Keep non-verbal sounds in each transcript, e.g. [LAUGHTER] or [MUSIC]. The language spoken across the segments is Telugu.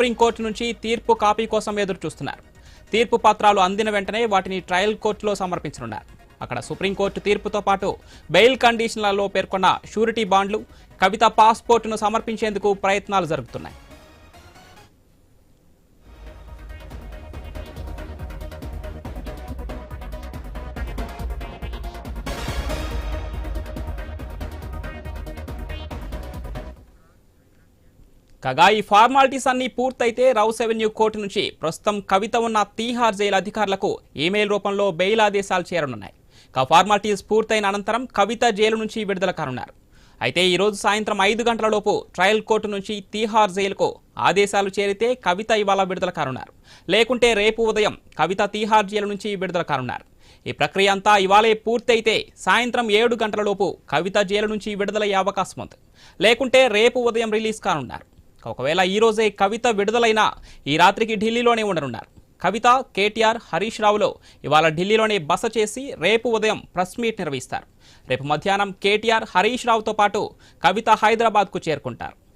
సుప్రీంకోర్టు నుంచి తీర్పు కాపీ కోసం ఎదురు చూస్తున్నారు తీర్పు పత్రాలు అందిన వెంటనే వాటిని ట్రయల్ కోర్టులో సమర్పించనున్నారు. అక్కడ సుప్రీంకోర్టు తీర్పుతో పాటు బెయిల్ కండిషన్లలో పేర్కొన్న షూరిటీ బాండ్లు కవిత పాస్పోర్టును సమర్పించేందుకు ప్రయత్నాలు జరుగుతున్నాయి. కాగా ఈ ఫార్మాలిటీస్ అన్ని పూర్తయితే రౌస్ అవెన్యూ కోర్టు నుంచి ప్రస్తుతం కవిత ఉన్న తీహార్ జైలు అధికారులకు ఈమెయిల్ రూపంలో బెయిల్ ఆదేశాలు చేరనున్నాయి. కా ఫార్మాలిటీస్ పూర్తయిన అనంతరం కవిత జైలు నుంచి విడుదల కానున్నారు. అయితే ఈరోజు సాయంత్రం ఐదు గంటలలోపు ట్రయల్ కోర్టు నుంచి తీహార్ జైలుకు ఆదేశాలు చేరితే కవిత ఇవాళ విడుదల కానున్నారు. లేకుంటే రేపు ఉదయం కవిత తీహార్ జైలు నుంచి విడుదల కానున్నారు. ఈ ప్రక్రియ అంతా ఇవాళే పూర్తయితే సాయంత్రం ఏడు గంటలలోపు కవిత జైలు నుంచి విడుదలయ్యే అవకాశం ఉంది లేకుంటే రేపు ఉదయం రిలీజ్ కానున్నారు. ఒకవేళ ఈరోజే కవిత విడుదలైనా ఈ రాత్రికి ఢిల్లీలోనే ఉండనున్నారు. కవిత కేటీఆర్ హరీష్ రావులో ఇవాళ ఢిల్లీలోనే బస చేసి రేపు ఉదయం ప్రెస్ మీట్ నిర్వహిస్తారు. రేపు మధ్యాహ్నం కేటీఆర్ హరీష్ రావుతో పాటు కవిత హైదరాబాద్కు చేరుకుంటారు.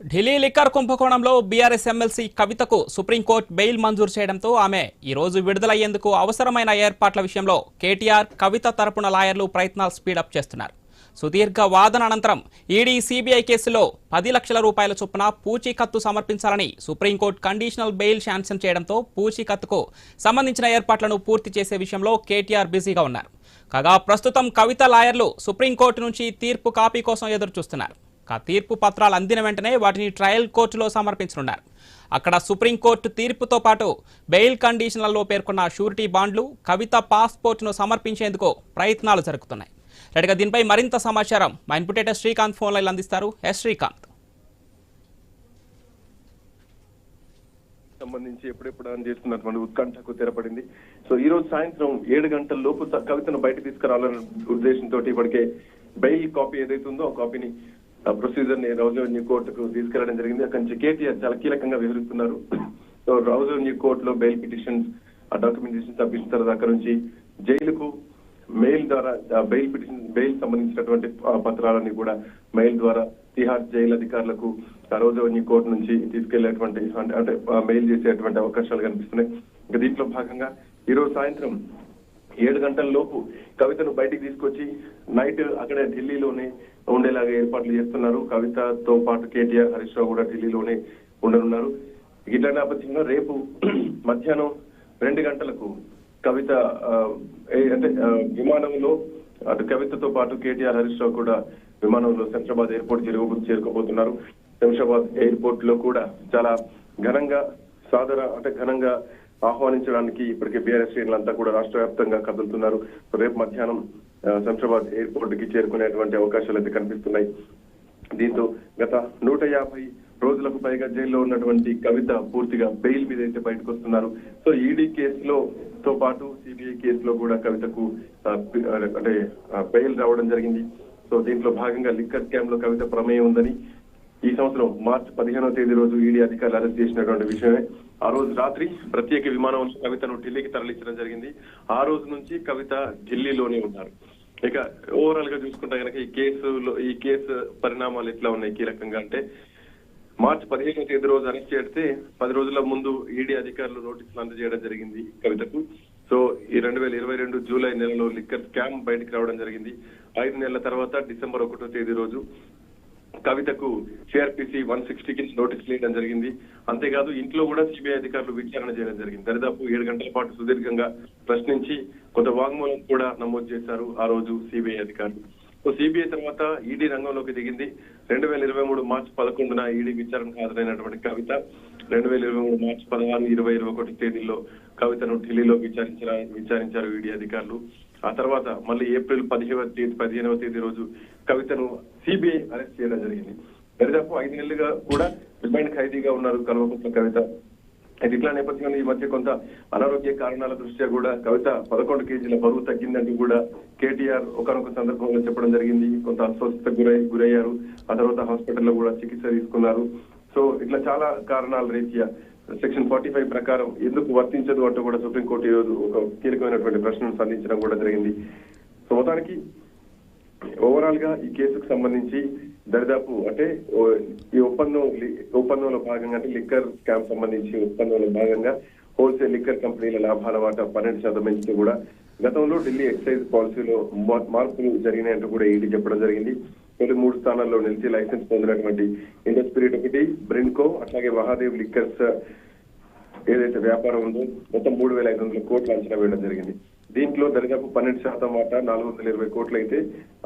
ఢిల్లీ లిక్కర్ కుంభకోణంలో బీఆర్ఎస్ ఎమ్మెల్సీ కవితకు సుప్రీంకోర్టు బెయిల్ మంజూరు చేయడంతో ఆమె ఈ రోజు విడుదలయ్యేందుకు అవసరమైన ఏర్పాట్ల విషయంలో కేటీఆర్ కవిత తరపున లాయర్లు ప్రయత్నాలు స్పీడప్ చేస్తున్నారు. సుదీర్ఘ వాదన అనంతరం ఈడీ సిబిఐ కేసులో పది లక్షల రూపాయల చొప్పున పూచీకత్తు సమర్పించాలని సుప్రీంకోర్టు కండిషనల్ బెయిల్ శాంక్షన్ చేయడంతో పూచీకత్తుకు సంబంధించిన ఏర్పాట్లను పూర్తి చేసే విషయంలో కేటీఆర్ బిజీగా ఉన్నారు. కాగా ప్రస్తుతం కవిత లాయర్లు సుప్రీంకోర్టు నుంచి తీర్పు కాపీ కోసం ఎదురు చూస్తున్నారు తీర్పు పత్రాలు అందిన వెంటనే వాటిని ట్రయల్ కోర్టులో సమర్పించనున్నారు. అక్కడ సుప్రీంకోర్టు తీర్పుతో పాటు బెయిల్ కండిషన్లలో పేర్కొన్న షూరిటీ బాండ్లు కవిత పాస్పోర్ట్ను సమర్పించేందుకు ప్రయత్నాలు జరుగుతున్నాయి. రెడీగా దీనిపై మరింత సమాచారం మా ఇన్పుటేటర్ శ్రీకాంత్ ఫోన్ లైన్ అందిస్తారు. ఎస్ శ్రీకాంత్. సంబంధించి ఎప్పుడెప్పుడు అని చేస్తున్నటువంటి ఉత్కంఠకు తెరపడింది. సో ఈ రోజు సాయంత్రం ఏడు గంటల లోపు కవితను బయట తీసుకురావాలనే ఉద్దేశంతో ఇప్పటికే బెయిల్ కాపీ ఏదైతే ఉందో ఆ కాపీని ప్రొసీజర్ని రౌజవెన్యూ కోర్టుకు తీసుకెళ్ళడం జరిగింది. అక్కడి నుంచి కేటీఆర్ చాలా కీలకంగా వివరిస్తున్నారు సో రౌజవెన్యూ కోర్టులో బెయిల్ పిటిషన్స్ ఆ డాక్యుమెంటేషన్ సబ్మిషన్ తర్వాత అక్కడ నుంచి జైలుకు మెయిల్ ద్వారా బెయిల్ పిటిషన్ బెయిల్ సంబంధించినటువంటి పత్రాలన్నీ పత్రాలని కూడా మెయిల్ ద్వారా తిహార్ జైలు అధికారులకు ఆ రోజు కోర్టు నుంచి తీసుకెళ్ళేటువంటి అంటే- మెయిల్ చేసేటువంటి అవకాశాలు కనిపిస్తున్నాయి. ఇంకా దీంట్లో భాగంగా ఈరోజు సాయంత్రం ఏడు గంటల లోపు కవితను బయటికి తీసుకొచ్చి నైట్ అక్కడే ఢిల్లీలోనే ఉండేలాగా ఏర్పాట్లు చేస్తున్నారు. కవితతో పాటు కేటీఆర్ హరీష్ రావు కూడా ఢిల్లీలోనే ఉండనున్నారు. ఇట్లా నేపథ్యంలో రేపు [CLEARS THROAT] మధ్యాహ్నం రెండు గంటలకు కవిత అంటే విమానంలో అటు కవితతో పాటు కేటీఆర్ హరీష్ రావు కూడా విమానంలో శంషాబాద్ ఎయిర్పోర్ట్ చేరుకో చేరుకోబోతున్నారు. శంషాబాద్ ఎయిర్పోర్ట్లో కూడా చాలా ఘనంగా సాదర అంటే ఘనంగా ఆహ్వానించడానికి ఇప్పటికే బీఆర్ఎస్ శ్రేణులంతా కూడా రాష్ట్ర వ్యాప్తంగా కదులుతున్నారు. రేపు మధ్యాహ్నం శంషాబాద్ ఎయిర్పోర్ట్కి చేరుకునేటువంటి అవకాశాలు అయితే కనిపిస్తున్నాయి. దీంతో గత నూట యాభై రోజులకు పైగా జైల్లో ఉన్నటువంటి కవిత పూర్తిగా బెయిల్ మీద అయితే బయటకు వస్తున్నారు. సో ఈడీ కేసులో తో పాటు సిబిఐ కేసులో కూడా కవితకు అంటే బెయిల్ రావడం జరిగింది. సో దీంట్లో భాగంగా లిక్కర్ స్కామ్లో కవిత ప్రమేయం ఉందని ఈ సంవత్సరం మార్చి పదిహేనవ తేదీ రోజు ఈడీ అధికారులు అరెస్ట్ చేసినటువంటి విషయమే. ఆ రోజు రాత్రి ప్రత్యేక విమానం కవితను ఢిల్లీకి తరలించడం జరిగింది. ఆ రోజు నుంచి కవిత ఢిల్లీలోనే ఉన్నారు. ఇక ఓవరాల్గా చూసుకుంటే కనుక ఈ కేసులో ఈ కేసు పరిణామాలు ఎట్లా ఉన్నాయి కీలకంగా అంటే మార్చి పదిహేను తేదీ రోజు అరెస్ట్ చేస్తే పది రోజుల ముందు ఈడీ అధికారులు నోటీసులు అందజేయడం జరిగింది కవితకు. సో ఈ రెండు వేల ఇరవై రెండు జూలై నెలలో లిక్కర్ స్కామ్ బయటకు రావడం జరిగింది. ఐదు నెలల తర్వాత డిసెంబర్ ఒకటో తేదీ రోజు కవితకు సిఆర్పిసి వన్ సిక్స్టీ కి నోటీసులు ఇవ్వడం జరిగింది. అంతేకాదు ఇంట్లో కూడా సిబిఐ అధికారులు విచారణ చేయడం జరిగింది. దరిదాపు ఏడు గంటల పాటు సుదీర్ఘంగా ప్రశ్నించి కొంత వాంగ్మూలం కూడా నమోదు చేశారు ఆ రోజు సిబిఐ అధికారులు. సో సిబిఐ తర్వాత ఈడీ రంగంలోకి దిగింది. రెండు వేల ఇరవై మూడు మార్చి పదకొండున ఈడీ విచారణకు హాజరైనటువంటి కవిత రెండు వేల ఇరవై మూడు మార్చి పదహారు ఇరవై ఇరవై ఒకటి తేదీల్లో కవితను ఢిల్లీలో విచారించారు విచారించారు ఈడీ అధికారులు. ఆ తర్వాత మళ్ళీ ఏప్రిల్ పదిహేవ తేదీ పదిహేనవ తేదీ రోజు కవితను సిబిఐ అరెస్ట్ చేయడం జరిగింది. దరిదాపు ఐదు నెలలుగా కూడా రిమైండ్ ఖైదీగా ఉన్నారు కల్వకుంట్ల కవిత. అయితే ఇట్లా నేపథ్యంలో ఈ మధ్య కొంత అనారోగ్య కారణాల దృష్ట్యా కూడా కవిత పదకొండు కేజీల బరువు తగ్గిందంటూ కూడా కేటీఆర్ ఒకనొక సందర్భంలో చెప్పడం జరిగింది. కొంత అస్వస్థత గురై గురయ్యారు. ఆ తర్వాత హాస్పిటల్లో కూడా చికిత్స తీసుకున్నారు. సో ఇట్లా చాలా కారణాల రీత్యా సెక్షన్ ఫార్టీ ఫైవ్ ప్రకారం ఎందుకు వర్తించదు అంటూ కూడా సుప్రీంకోర్టు ఈరోజు ఒక కీలకమైనటువంటి ప్రశ్నను సంధించడం కూడా జరిగింది. సో మొత్తానికి ఓవరాల్గా ఈ కేసుకు సంబంధించి దరిదాపు అంటే ఈ ఒప్పందం ఒప్పందంలో భాగంగా అంటే లిక్కర్ స్కామ్ సంబంధించి ఒప్పందంలో భాగంగా హోల్సేల్ లిక్కర్ కంపెనీల లాభాల వాటా పన్నెండు శాతం పెంచితే కూడా గతంలో ఢిల్లీ ఎక్సైజ్ పాలసీలో మార్పులు జరిగినాయంటూ కూడా ఈడీ చెప్పడం జరిగింది. తొలి మూడు స్థానాల్లో నిలిచి లైసెన్స్ పొందినటువంటి ఇండస్పిరిట్ ఒకటి బ్రిన్కో అట్లాగే మహాదేవ్ లిక్కర్స్ ఏదైతే వ్యాపారం ఉందో మొత్తం మూడు వేల ఐదు వందల కోట్లు అంచనా వేయడం జరిగింది. దీంట్లో దరిదాపు పన్నెండు శాతం వాటా నాలుగు వందల ఇరవై కోట్లు అయితే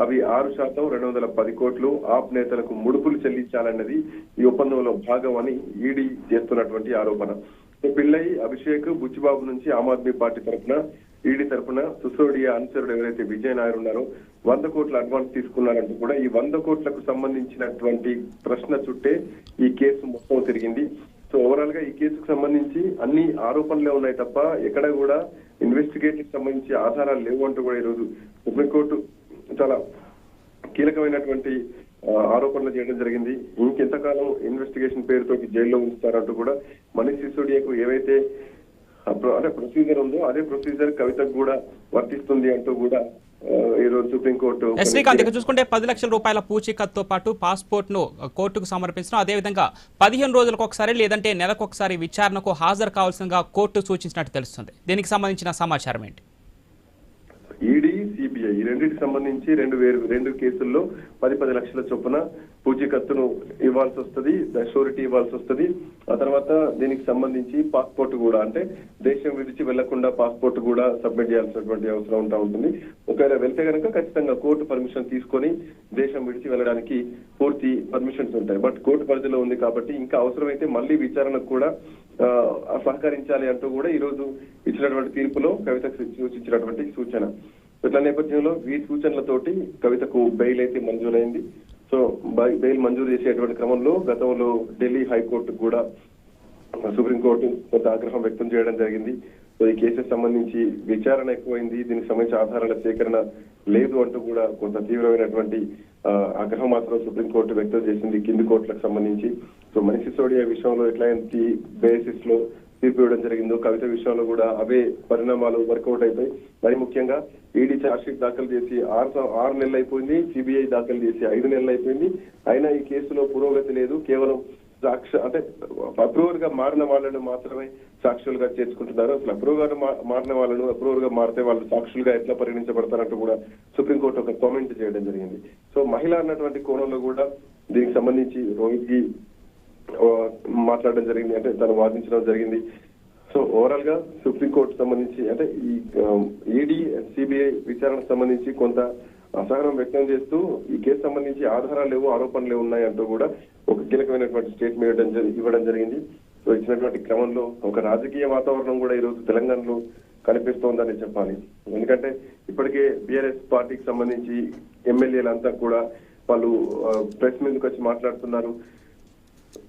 అవి ఆరు శాతం రెండు వందల పది కోట్లు ఆప్ నేతలకు ముడుపులు చెల్లించాలన్నది ఈ ఒప్పందంలో భాగం అని ఈడీ చేస్తున్నటువంటి ఆరోపణ. సో అభిషేక్ బుచ్చిబాబు నుంచి ఆమ్ ఆద్మీ పార్టీ తరఫున ఈడీ తరఫున సుసోడియా అనుచరుడు ఎవరైతే విజయ్ నాయర్ ఉన్నారో వంద కోట్ల అడ్వాన్స్ తీసుకున్నారంటూ కూడా ఈ వంద కోట్లకు సంబంధించినటువంటి ప్రశ్న చుట్టే ఈ కేసు మొత్తం తిరిగింది. సో ఓవరాల్గా ఈ కేసుకు సంబంధించి అన్ని ఆరోపణలే ఉన్నాయి తప్ప ఎక్కడ కూడా ఇన్వెస్టిగేషన్ సంబంధించి ఆధారాలు లేవు అంటూ కూడా ఈరోజు సుప్రీంకోర్టు చాలా కీలకమైనటువంటి ఆరోపణలు చేయడం జరిగింది. ఇంకెంతకాలం ఇన్వెస్టిగేషన్ పేరుతో జైల్లో ఉంచుతారంటూ కూడా మనీష్ సిసోడియాకు ఏవైతే అంటే ప్రొసీజర్ ఉందో అదే ప్రొసీజర్ కవితకు కూడా వర్తిస్తుంది అంటూ కూడా ఈరోజు సుప్రీంకోర్టు శ్రీకాంత్ ఇక చూసుకుంటే పది లక్షల రూపాయల పూచీకత్తో పాటు పాస్పోర్ట్ను కోర్టుకు సమర్పించడం అదేవిధంగా పదిహేను రోజులకు ఒకసారి లేదంటే నెలకు ఒకసారి విచారణకు హాజరు కావాల్సిందిగా కోర్టు సూచించినట్టు తెలుస్తుంది. దీనికి సంబంధించిన సమాచారం ఏంటి? ఈడీ సిబిఐ ఈ రెండింటికి సంబంధించి రెండు వేరు రెండు కేసుల్లో పది పది లక్షల చొప్పున పూచీకత్తును ఇవ్వాల్సి వస్తుంది షూరిటీ ఇవ్వాల్సి వస్తుంది. ఆ తర్వాత దీనికి సంబంధించి పాస్పోర్ట్ కూడా అంటే దేశం విడిచి వెళ్ళకుండా పాస్పోర్ట్ కూడా సబ్మిట్ చేయాల్సినటువంటి అవసరం ఉంటా ఉంటుంది. ఒకవేళ వెళ్తే కనుక ఖచ్చితంగా కోర్టు పర్మిషన్ తీసుకొని దేశం విడిచి వెళ్ళడానికి పూర్తి పర్మిషన్స్ ఉంటాయి. బట్ కోర్టు పరిధిలో ఉంది కాబట్టి ఇంకా అవసరమైతే మళ్ళీ విచారణకు కూడా సహకరించాలి అంటూ కూడా ఈ రోజు ఇచ్చినటువంటి తీర్పులో కవితకు సూచించినటువంటి సూచన. ఇట్ల నేపథ్యంలో ఈ సూచనలతోటి కవితకు బెయిల్ అయితే మంజూరైంది. సో బై- బెయిల్ మంజూరు చేసేటువంటి క్రమంలో గతంలో ఢిల్లీ హైకోర్టు కూడా సుప్రీంకోర్టు కొంత ఆగ్రహం వ్యక్తం చేయడం జరిగింది. సో ఈ కేసుకు సంబంధించి విచారణ ఎక్కువైంది. దీనికి సంబంధించి ఆధారాల సేకరణ లేదు అంటూ కూడా కొంత తీవ్రమైనటువంటి ఆగ్రహం మాత్రం సుప్రీంకోర్టు వ్యక్తం చేసింది. కింది కోర్టులకు సంబంధించి. సో మనిషి సోడియా విషయంలో ఎట్లాంటి బేసిస్లో తీర్పు ఇవ్వడం జరిగిందో కవిత విషయంలో కూడా అవే పరిణామాలు వర్కౌట్ అయిపోయి మరి ముఖ్యంగా ఈడీ ఛార్జ్షీట్ దాఖలు చేసి ఆరు ఆరు నెలలు అయిపోయింది సిబిఐ దాఖలు చేసి ఐదు నెలలు అయిపోయింది. అయినా ఈ కేసులో పురోగతి లేదు కేవలం సాక్ష అంటే అప్రూవర్గా మారిన వాళ్ళను మాత్రమే సాక్షులుగా చేర్చుకుంటున్నారు. అసలు అప్రూవర్గా మారిన వాళ్ళను అప్రూవర్గా మారితే వాళ్ళు సాక్షులుగా ఎట్లా పరిగణించబడతారంటూ కూడా సుప్రీంకోర్టు ఒక కామెంట్ చేయడం జరిగింది. సో మహిళ అన్నటువంటి కోణంలో కూడా దీనికి సంబంధించి రోహిత్కి మాట్లాడడం జరిగింది. అంటే తను వాదించడం జరిగింది. సో ఓవరాల్గా సుప్రీంకోర్టు సంబంధించి అంటే ఈ ఈడీ సిబిఐ విచారణకు సంబంధించి కొంత అసహనం వ్యక్తం చేస్తూ ఈ కేసు సంబంధించి ఆధారాలు లేవు ఆరోపణలు ఉన్నాయి అంటూ కూడా ఒక కీలకమైనటువంటి స్టేట్మెంట్ ఇవ్వడం ఇవ్వడం జరిగింది. సో ఇచ్చినటువంటి క్రమంలో ఒక రాజకీయ వాతావరణం కూడా ఈ రోజు తెలంగాణలో కనిపిస్తోందని చెప్పాలి. ఎందుకంటే ఇప్పటికే బీఆర్ఎస్ పార్టీకి సంబంధించి ఎమ్మెల్యేలంతా కూడా వాళ్ళు ప్రెస్ మీదకి వచ్చి మాట్లాడుతున్నారు.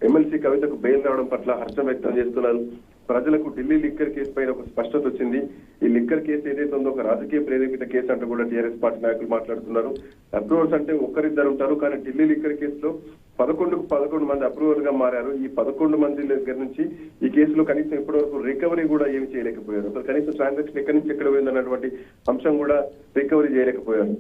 ఎమ్మెల్సీ కవితకు బెయిల్ రావడం పట్ల హర్షం వ్యక్తం చేస్తున్నారు ప్రజలకు ఢిల్లీ లిక్కర్ కేసు పైన ఒక స్పష్టత వచ్చింది. ఈ లిక్కర్ కేసు ఏదైతే ఉందో ఒక రాజకీయ ప్రేరేపిత కేసు అంటూ కూడా టీఆర్ఎస్ పార్టీ నాయకులు మాట్లాడుతున్నారు. అప్రూవర్స్ అంటే ఒక్కరిద్దరు ఉంటారు కానీ ఢిల్లీ లిక్కర్ కేసులో పదకొండుకు పదకొండు మంది అప్రూవర్గా మారారు. ఈ పదకొండు మంది దగ్గర నుంచి ఈ కేసులో కనీసం ఇప్పటి వరకు రికవరీ కూడా ఏమి చేయలేకపోయారు. అసలు కనీసం ట్రాన్సాక్షన్ ఎక్కడి నుంచి ఎక్కడ పోయిందన్నటువంటి అంశం కూడా రికవరీ చేయలేకపోయారు.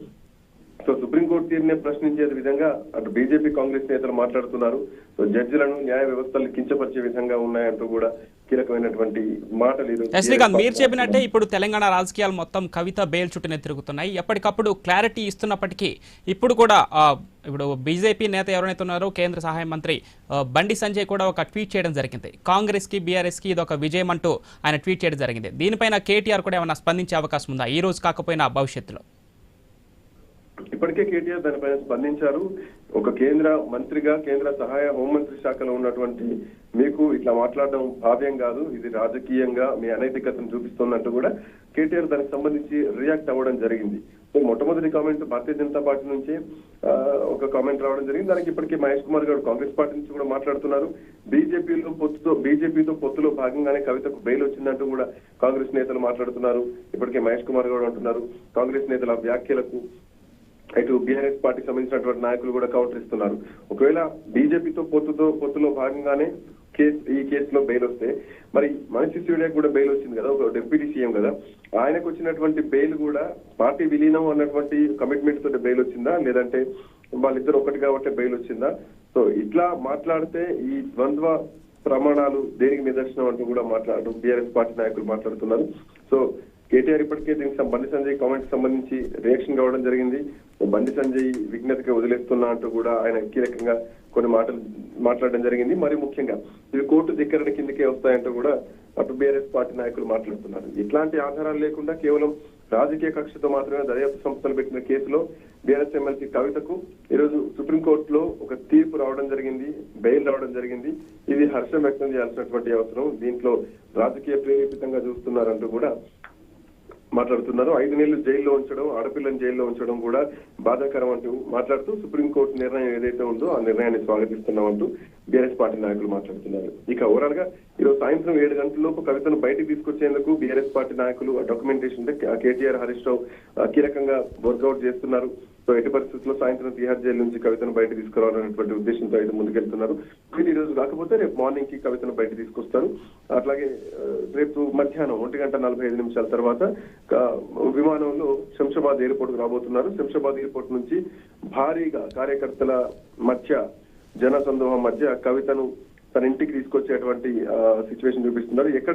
సో సుప్రీంకోర్టు తీరునే ప్రశ్నించే విధంగా అటు బీజేపీ కాంగ్రెస్ నేతలు మాట్లాడుతున్నారు. సో జడ్జిలను న్యాయ వ్యవస్థలు కించపరిచే విధంగా ఉన్నాయంటూ కూడా కీలకమైనటువంటి మాటలు శ్రీకాంత్ మీరు చెప్పినట్టే ఇప్పుడు తెలంగాణ రాజకీయాలు మొత్తం కవిత బెయిల్ చుట్టూనే తిరుగుతున్నాయి. ఎప్పటికప్పుడు క్లారిటీ ఇస్తున్నప్పటికీ ఇప్పుడు కూడా ఇప్పుడు బీజేపీ నేత ఎవరైతే ఉన్నారో కేంద్ర సహాయ మంత్రి బండి సంజయ్ కూడా ఒక ట్వీట్ చేయడం జరిగింది. కాంగ్రెస్కి బీఆర్ఎస్కి ఇది ఒక విజయం అంటూ ఆయన ట్వీట్ చేయడం జరిగింది. దీనిపైన కేటీఆర్ కూడా ఏమైనా స్పందించే అవకాశం ఉందా? ఈ రోజు కాకపోయినా భవిష్యత్తులో. ఇప్పటికే కేటీఆర్ దానిపైన స్పందించారు. ఒక కేంద్ర మంత్రిగా కేంద్ర సహాయ హోంమంత్రి శాఖలో ఉన్నటువంటి మీకు ఇట్లా మాట్లాడడం భావ్యం కాదు. ఇది రాజకీయంగా మీ అనైతికతను చూపిస్తున్నట్టు కూడా కేటీఆర్ దానికి సంబంధించి రియాక్ట్ అవ్వడం జరిగింది. సో మొట్టమొదటి కామెంట్ భారతీయ జనతా పార్టీ నుంచే ఒక కామెంట్ రావడం జరిగింది. దానికి ఇప్పటికే మహేష్ కుమార్ గారు కాంగ్రెస్ పార్టీ నుంచి కూడా మాట్లాడుతున్నారు. బీజేపీలో పొత్తుతో బీజేపీతో పొత్తులో భాగంగానే కవితకు బెయిల్ వచ్చిందంటూ కూడా కాంగ్రెస్ నేతలు మాట్లాడుతున్నారు. ఇప్పటికే మహేష్ కుమార్ గారు అంటున్నారు. కాంగ్రెస్ నేతల వ్యాఖ్యలకు ఇటు బీఆర్ఎస్ పార్టీకి సంబంధించినటువంటి నాయకులు కూడా కౌంటర్ ఇస్తున్నారు. ఒకవేళ బీజేపీతో పొత్తుతో పొత్తులో భాగంగానే కేసు ఈ కేసులో బెయిల్ వస్తే మరి మనిషి సిసోడియాకి కూడా బెయిల్ వచ్చింది కదా ఒక డిప్యూటీ సీఎం కదా ఆయనకు వచ్చినటువంటి బెయిల్ కూడా పార్టీ విలీనం అన్నటువంటి కమిట్మెంట్ తోటి బెయిల్ వచ్చిందా? లేదంటే వాళ్ళిద్దరు ఒకటి కాబట్టి బెయిల్ వచ్చిందా? సో ఇట్లా మాట్లాడితే ఈ ద్వంద్వ ప్రమాణాలు దేనికి నిదర్శనం అంటూ కూడా మాట్లాడు బీఆర్ఎస్ పార్టీ నాయకులు మాట్లాడుతున్నారు. సో కేటీఆర్ ఇప్పటికే దీనికి సం- బండి సంజయ్ కామెంట్ సంబంధించి రియాక్షన్ కావడం జరిగింది. బండి సంజయ్ విజ్ఞతకి వదిలేస్తున్నా అంటూ కూడా ఆయన కీలకంగా కొన్ని మాటలు మాట్లాడడం జరిగింది. మరి ముఖ్యంగా ఇవి కోర్టు ధిక్కరణ కిందకే వస్తాయంటూ కూడా అటు బీఆర్ఎస్ పార్టీ నాయకులు మాట్లాడుతున్నారు. ఇట్లాంటి ఆధారాలు లేకుండా కేవలం రాజకీయ కక్షతో మాత్రమే దర్యాప్తు సంస్థలు పెట్టిన కేసులో బీఆర్ఎస్ ఎమ్మెల్సీ కవితకు ఈరోజు సుప్రీంకోర్టులో ఒక తీర్పు రావడం జరిగింది బెయిల్ రావడం జరిగింది. ఇది హర్షం వ్యక్తం చేయాల్సినటువంటి అవసరం. దీంట్లో రాజకీయ ప్రేరేపితంగా చూస్తున్నారంటూ కూడా మాట్లాడుతున్నారు. ఐదు నెలలు జైల్లో ఉంచడం ఆడపిల్లని జైల్లో ఉంచడం కూడా బాధాకరం అంటూ మాట్లాడుతూ సుప్రీంకోర్టు నిర్ణయం ఏదైతే ఉందో ఆ నిర్ణయాన్ని స్వాగతిస్తున్నామంటూ బీఆర్ఎస్ పార్టీ నాయకులు మాట్లాడుతున్నారు. ఇక ఓవరాల్గా ఈరోజు సాయంత్రం ఏడు గంటలలోపు కవితను బయటకు తీసుకొచ్చేందుకు బీఆర్ఎస్ పార్టీ నాయకులు డాక్యుమెంటేషన్ కేటీఆర్ హరీష్ రావు కీలకంగా వర్కౌట్ చేస్తున్నారు. సో ఎట్టి పరిస్థితుల్లో సాయంత్రం తీహార్ జైలు నుంచి కవితను బయట తీసుకురావాలనేటువంటి ఉద్దేశంతో అయితే ముందుకెళ్తున్నారు. వీళ్ళు ఈ రోజు కాకపోతే రేపు మార్నింగ్కి కవితను బయట తీసుకొస్తారు. అట్లాగే రేపు మధ్యాహ్నం ఒంటి గంట నలభై ఐదు నిమిషాల తర్వాత విమానంలో శంషాబాద్ ఎయిర్పోర్ట్కు రాబోతున్నారు. శంషాబాద్ ఎయిర్పోర్ట్ నుంచి భారీగా కార్యకర్తల మధ్య జన సందోహం మధ్య కవితను తన ఇంటికి తీసుకొచ్చేటువంటి సిచ్యువేషన్ చూపిస్తున్నారు. ఎక్కడ